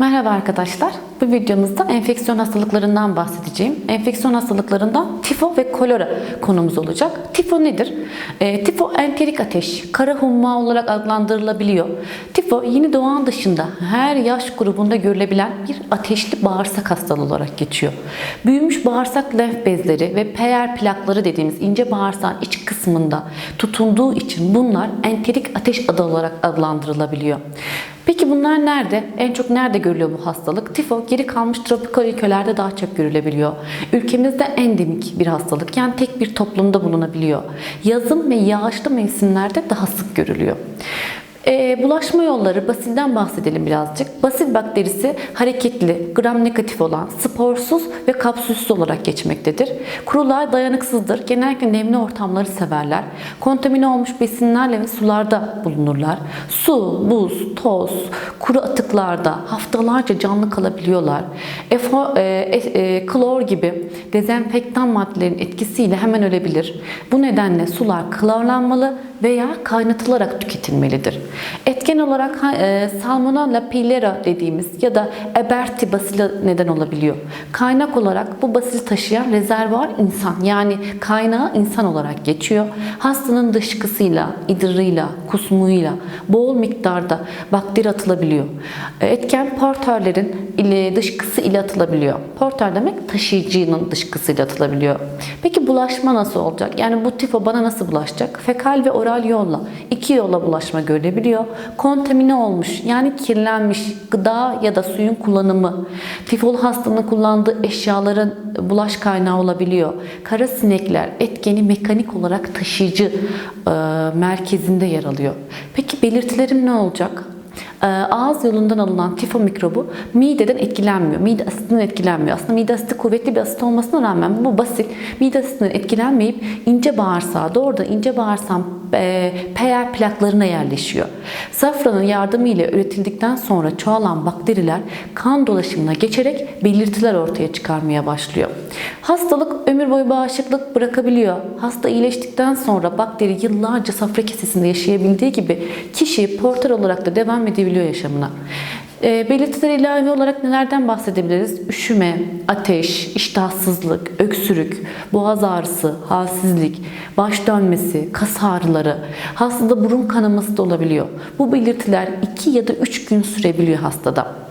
Merhaba arkadaşlar. Bu videomuzda enfeksiyon hastalıklarından bahsedeceğim. Enfeksiyon hastalıklarından tifo ve kolera konumuz olacak. Tifo nedir? E, tifo enterik ateş, kara humma olarak adlandırılabiliyor. Tifo yeni doğan dışında her yaş grubunda görülebilen bir ateşli bağırsak hastalığı olarak geçiyor. Büyümüş bağırsak lenf bezleri ve PR plakları dediğimiz ince bağırsağın iç kısmında tutunduğu için bunlar enterik ateş adı olarak adlandırılabiliyor. Peki bunlar nerede? En çok nerede görülüyor bu hastalık? Tifo geri kalmış tropikal ülkelerde daha çok görülebiliyor. Ülkemizde endemik bir hastalık yani tek bir toplumda bulunabiliyor. Yazın ve yağışlı mevsimlerde daha sık görülüyor. Ee, bulaşma yolları basilden bahsedelim birazcık. Basil bakterisi hareketli, gram negatif olan, sporsuz ve kapsülsüz olarak geçmektedir. Kuruluğa dayanıksızdır. Genellikle nemli ortamları severler. Kontamine olmuş besinlerle ve sularda bulunurlar. Su, buz, toz, kuru atıklarda haftalarca canlı kalabiliyorlar. Efo, e, e, e, klor gibi dezenfektan maddelerin etkisiyle hemen ölebilir. Bu nedenle sular klorlanmalı veya kaynatılarak tüketilmelidir. Etken olarak e, Salmonella pillera dediğimiz ya da Eberti basili neden olabiliyor. Kaynak olarak bu basili taşıyan rezervuar insan yani kaynağı insan olarak geçiyor. Hastanın dışkısıyla, idrarıyla, kusmuyla bol miktarda bakteri atılabiliyor. E, Etken portörlerin dışkısı ile atılabiliyor. Portör demek taşıyıcının dışkısıyla atılabiliyor. Peki bulaşma nasıl olacak? Yani bu tifo bana nasıl bulaşacak? Fekal ve oral yolla, iki yolla bulaşma görülebiliyor. Kontamine olmuş yani kirlenmiş gıda ya da suyun kullanımı, tifolu hastanın kullandığı eşyaların bulaş kaynağı olabiliyor. Kara sinekler etkeni mekanik olarak taşıyıcı e, merkezinde yer alıyor. Peki belirtilerim ne olacak? Ee, ağız yolundan alınan tifo mikrobu mideden etkilenmiyor. Mide asitinden etkilenmiyor. Aslında mide asiti kuvvetli bir asit olmasına rağmen bu basit mide asitinden etkilenmeyip ince bağırsağa doğrudan ince bağırsağın e, PR plaklarına yerleşiyor. Safranın yardımıyla üretildikten sonra çoğalan bakteriler kan dolaşımına geçerek belirtiler ortaya çıkarmaya başlıyor. Hastalık ömür boyu bağışıklık bırakabiliyor. Hasta iyileştikten sonra bakteri yıllarca safra kesesinde yaşayabildiği gibi kişi portör olarak da devam edebiliyor yaşamına. E, belirtiler ilahi olarak nelerden bahsedebiliriz? Üşüme, ateş, iştahsızlık, öksürük, boğaz ağrısı, halsizlik, baş dönmesi, kas ağrıları, hastada burun kanaması da olabiliyor. Bu belirtiler 2 ya da 3 gün sürebiliyor hastada.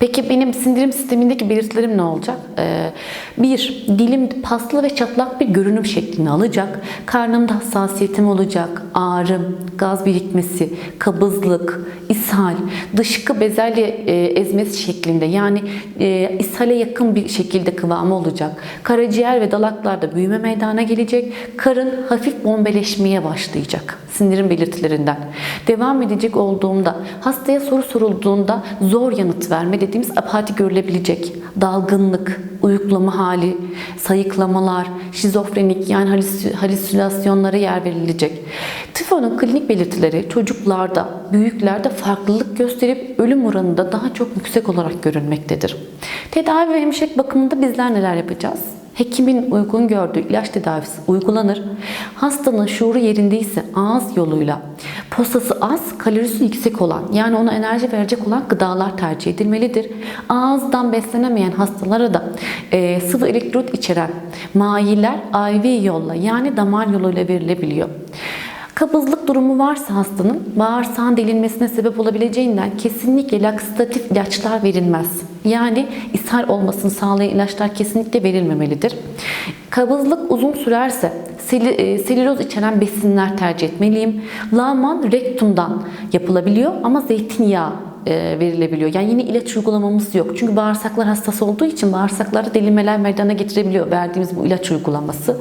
Peki benim sindirim sistemindeki belirtilerim ne olacak? Ee, bir, dilim paslı ve çatlak bir görünüm şeklini alacak. Karnımda hassasiyetim olacak. Ağrım, gaz birikmesi, kabızlık, ishal, dışkı bezelye e, ezmesi şeklinde yani e, ishale yakın bir şekilde kıvamı olacak. Karaciğer ve dalaklarda büyüme meydana gelecek. Karın hafif bombeleşmeye başlayacak sindirim belirtilerinden. Devam edecek olduğumda, hastaya soru sorulduğunda zor yanıt verme dediğimiz apati görülebilecek. Dalgınlık, uyuklama hali, sayıklamalar, şizofrenik yani halüs- halüsinasyonlara yer verilecek. Tifonun klinik belirtileri çocuklarda, büyüklerde farklılık gösterip ölüm oranı da daha çok yüksek olarak görülmektedir. Tedavi ve hemşirelik bakımında bizler neler yapacağız? Hekimin uygun gördüğü ilaç tedavisi uygulanır. Hastanın şuuru yerindeyse ağız yoluyla posası az, kalorisi yüksek olan yani ona enerji verecek olan gıdalar tercih edilmelidir. Ağızdan beslenemeyen hastalara da e, sıvı elektrot içeren mayiler IV yolla yani damar yoluyla verilebiliyor. Kabızlık durumu varsa hastanın bağırsağın delinmesine sebep olabileceğinden kesinlikle laksatif ilaçlar verilmez. Yani ishal olmasını sağlayan ilaçlar kesinlikle verilmemelidir. Kabızlık uzun sürerse e, selüloz içeren besinler tercih etmeliyim. Lağman rektumdan yapılabiliyor ama zeytinyağı verilebiliyor. Yani yine ilaç uygulamamız yok. Çünkü bağırsaklar hassas olduğu için bağırsaklarda delinmeler meydana getirebiliyor verdiğimiz bu ilaç uygulaması.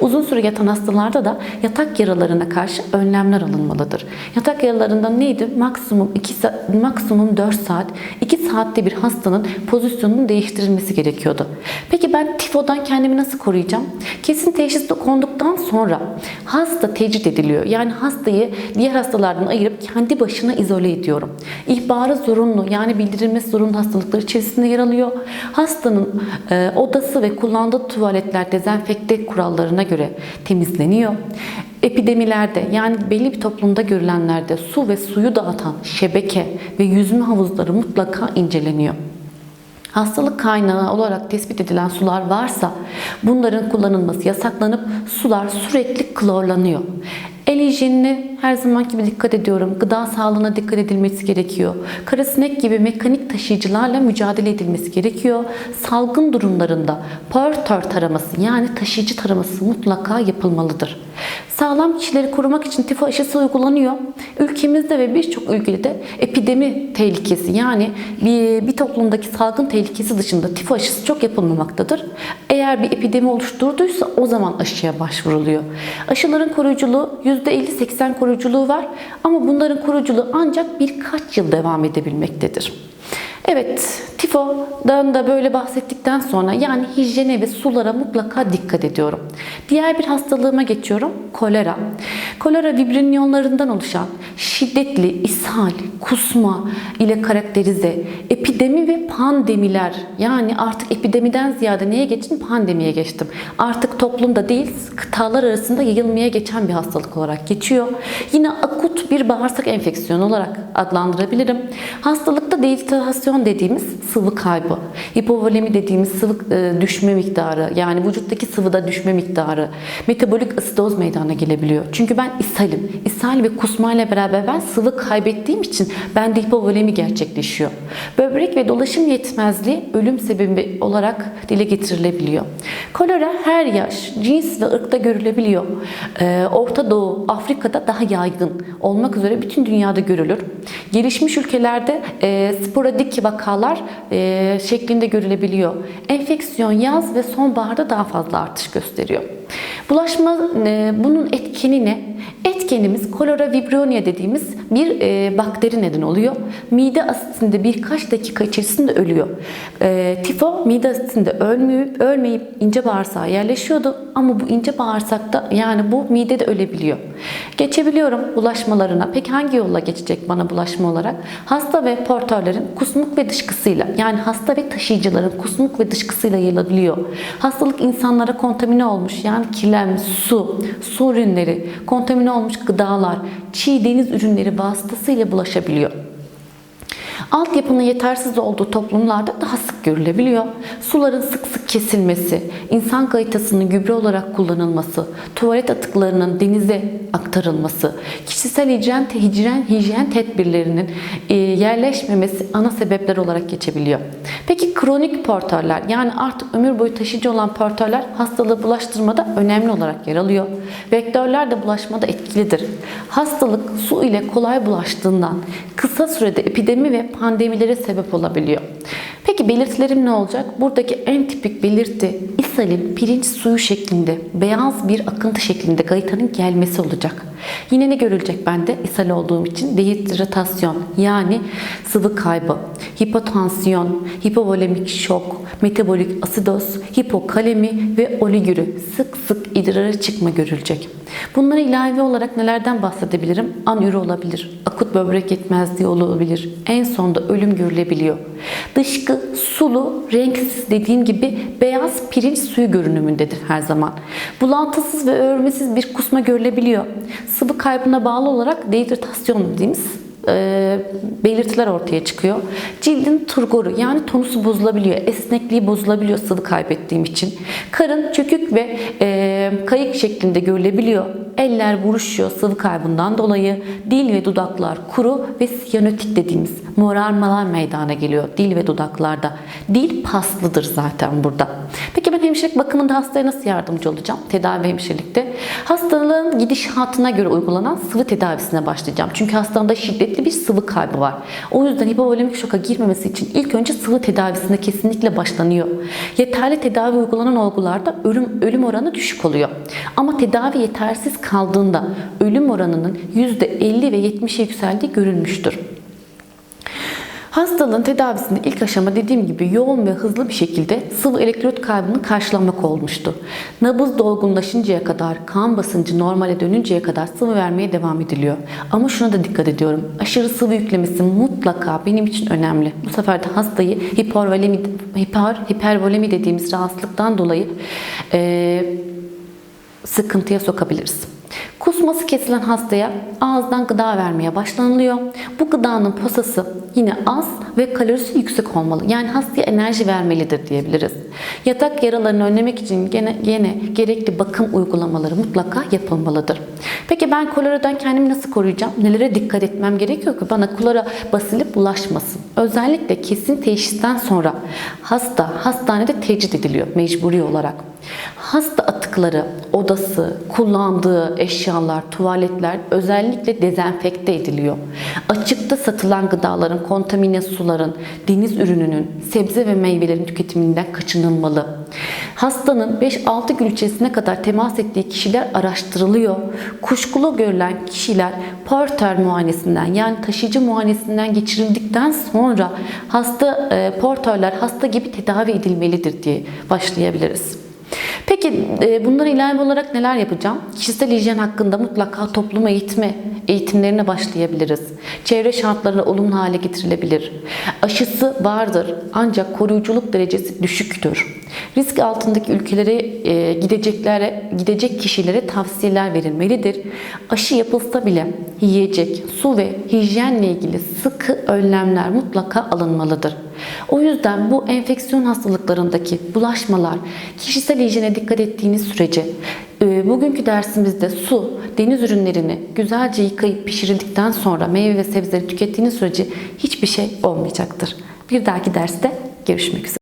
Uzun süre yatan hastalarda da yatak yaralarına karşı önlemler alınmalıdır. Yatak yaralarında neydi? Maksimum 2 maksimum 4 saat, 2 saatte bir hastanın pozisyonunun değiştirilmesi gerekiyordu. Peki ben tifodan kendimi nasıl koruyacağım? Kesin teşhis konduktan sonra hasta tecrit ediliyor. Yani hastayı diğer hastalardan ayırıp kendi başına izole ediyorum. İhbarı zorunlu yani bildirilmesi zorunlu hastalıklar içerisinde yer alıyor. Hastanın e, odası ve kullandığı tuvaletler dezenfekte kurallarına göre temizleniyor. Epidemilerde yani belli bir toplumda görülenlerde su ve suyu dağıtan şebeke ve yüzme havuzları mutlaka inceleniyor. Hastalık kaynağı olarak tespit edilen sular varsa bunların kullanılması yasaklanıp sular sürekli klorlanıyor. El hijyenine her zamanki gibi dikkat ediyorum. Gıda sağlığına dikkat edilmesi gerekiyor. Karasinek gibi mekanik taşıyıcılarla mücadele edilmesi gerekiyor. Salgın durumlarında portör taraması yani taşıyıcı taraması mutlaka yapılmalıdır. Sağlam kişileri korumak için tifo aşısı uygulanıyor. Ülkemizde ve birçok ülkede epidemi tehlikesi yani bir, bir toplumdaki salgın tehlikesi dışında tifo aşısı çok yapılmamaktadır. Eğer bir epidemi oluşturduysa o zaman aşıya başvuruluyor. Aşıların koruyuculuğu %50-80 koruyuculuğu var ama bunların koruyuculuğu ancak birkaç yıl devam edebilmektedir. Evet, tifodan da böyle bahsettikten sonra yani hijyene ve sulara mutlaka dikkat ediyorum. Diğer bir hastalığıma geçiyorum. Kolera. Kolera vibrinyonlarından oluşan şiddetli ishal, kusma ile karakterize epidemi ve pandemiler yani artık epidemiden ziyade neye geçtim? Pandemiye geçtim. Artık toplumda değil kıtalar arasında yayılmaya geçen bir hastalık olarak geçiyor. Yine akut bir bağırsak enfeksiyonu olarak adlandırabilirim. Hastalıkta dehidratasyon dediğimiz sıvı kaybı, hipovolemi dediğimiz sıvı e, düşme miktarı yani vücuttaki sıvıda düşme miktarı, metabolik asidoz meydana gelebiliyor. Çünkü ben ishalim. İshal ve kusma ile beraber ben sıvı kaybettiğim için bende hipovolemi gerçekleşiyor. Böbrek ve dolaşım yetmezliği ölüm sebebi olarak dile getirilebiliyor. Kolera her yaş, cins ve ırkta görülebiliyor. Ee, Orta Doğu, Afrika'da daha yaygın olmak üzere bütün dünyada görülür. Gelişmiş ülkelerde e, sporadik vakalar e, şeklinde görülebiliyor. Enfeksiyon yaz ve sonbaharda daha fazla artış gösteriyor. Bulaşma e, bunun etkeni ne? Etkenimiz kolera vibronia dediğimiz bir e, bakteri neden oluyor. Mide asitinde birkaç dakika içerisinde ölüyor. E, tifo mide asitinde ölmeyip, ölmeyip ince bağırsağa yerleşiyordu ama bu ince bağırsakta yani bu midede ölebiliyor. Geçebiliyorum bulaşmalarına. Peki hangi yolla geçecek bana bulaşma olarak? Hasta ve portörlerin kusmuk ve dışkısıyla yani hasta ve taşıyıcıların kusmuk ve dışkısıyla yayılabiliyor. Hastalık insanlara kontamine olmuş yani kirlenmiş su, su ürünleri, kontamine olmuş gıdalar, çiğ deniz ürünleri vasıtasıyla bulaşabiliyor. Altyapının yetersiz olduğu toplumlarda daha sık görülebiliyor. Suların sık sık kesilmesi, insan gaytasının gübre olarak kullanılması, tuvalet atıklarının denize aktarılması, kişisel hijyen, hijyen, hijyen tedbirlerinin e, yerleşmemesi ana sebepler olarak geçebiliyor. Peki kronik portörler yani artık ömür boyu taşıyıcı olan portörler hastalığı bulaştırmada önemli olarak yer alıyor. Vektörler de bulaşmada etkilidir. Hastalık su ile kolay bulaştığından kısa sürede epidemi ve pandemilere sebep olabiliyor. Peki belirtilerim ne olacak? Buradaki en tipik belirti ishalin pirinç suyu şeklinde, beyaz bir akıntı şeklinde gaytanın gelmesi olacak. Yine ne görülecek bende? İshal olduğum için dehidratasyon yani sıvı kaybı, hipotansiyon, hipovolemik şok, metabolik asidoz, hipokalemi ve oligürü sık sık idrara çıkma görülecek. Bunlara ilave olarak nelerden bahsedebilirim? Anüri olabilir, akut böbrek yetmezliği olabilir, en sonda ölüm görülebiliyor. Dışkı sulu, renksiz dediğim gibi beyaz pirinç suyu görünümündedir her zaman. Bulantısız ve örmesiz bir kusma görülebiliyor. Sıvı kaybına bağlı olarak dehidratasyon dediğimiz e, belirtiler ortaya çıkıyor. Cildin turgoru yani tonusu bozulabiliyor. Esnekliği bozulabiliyor sıvı kaybettiğim için. Karın çökük ve e, kayık şeklinde görülebiliyor. Eller buruşuyor sıvı kaybından dolayı. Dil ve dudaklar kuru ve siyanotik dediğimiz morarmalar meydana geliyor dil ve dudaklarda. Dil paslıdır zaten burada. Peki ben hemşirelik bakımında hastaya nasıl yardımcı olacağım? Tedavi hemşirelikte. Hastalığın gidişatına göre uygulanan sıvı tedavisine başlayacağım. Çünkü hastamda şiddetli bir sıvı kaybı var. O yüzden hipovolemik şoka girmemesi için ilk önce sıvı tedavisine kesinlikle başlanıyor. Yeterli tedavi uygulanan olgularda ölüm, ölüm oranı düşük oluyor. Ama tedavi yetersiz kaldığında ölüm oranının %50 ve 70'e yükseldiği görülmüştür. Hastalığın tedavisinde ilk aşama dediğim gibi yoğun ve hızlı bir şekilde sıvı elektrot kaybını karşılamak olmuştu. Nabız dolgunlaşıncaya kadar, kan basıncı normale dönünceye kadar sıvı vermeye devam ediliyor. Ama şuna da dikkat ediyorum. Aşırı sıvı yüklemesi mutlaka benim için önemli. Bu sefer de hastayı hipervolemi, hiper, hipervolemi dediğimiz rahatsızlıktan dolayı e, sıkıntıya sokabiliriz. Kusması kesilen hastaya ağızdan gıda vermeye başlanılıyor. Bu gıdanın posası yine az ve kalorisi yüksek olmalı. Yani hastaya enerji vermelidir diyebiliriz. Yatak yaralarını önlemek için gene, gene gerekli bakım uygulamaları mutlaka yapılmalıdır. Peki ben koleradan kendimi nasıl koruyacağım? Nelere dikkat etmem gerekiyor ki bana kolera basılıp bulaşmasın? Özellikle kesin teşhisten sonra hasta hastanede tecrit ediliyor mecburi olarak. Hasta atıkları, odası, kullandığı eşyalar, tuvaletler özellikle dezenfekte ediliyor. Açıkta satılan gıdaların, kontamine suların, deniz ürününün, sebze ve meyvelerin tüketiminden kaçınılmalı. Hastanın 5-6 gün içerisine kadar temas ettiği kişiler araştırılıyor. Kuşkulu görülen kişiler porter muayenesinden yani taşıyıcı muayenesinden geçirildikten sonra hasta e, portörler hasta gibi tedavi edilmelidir diye başlayabiliriz. Peki e, bunlara ilave olarak neler yapacağım? Kişisel hijyen hakkında mutlaka toplum eğitimi eğitimlerine başlayabiliriz. Çevre şartlarına olumlu hale getirilebilir. Aşısı vardır ancak koruyuculuk derecesi düşüktür. Risk altındaki ülkelere e, gideceklere gidecek kişilere tavsiyeler verilmelidir. Aşı yapılsa bile yiyecek, su ve hijyenle ilgili sıkı önlemler mutlaka alınmalıdır. O yüzden bu enfeksiyon hastalıklarındaki bulaşmalar kişisel hijyene dikkat ettiğiniz sürece e, bugünkü dersimizde su, deniz ürünlerini güzelce yıkayıp pişirildikten sonra meyve ve sebzeleri tükettiğiniz sürece hiçbir şey olmayacaktır. Bir dahaki derste görüşmek üzere.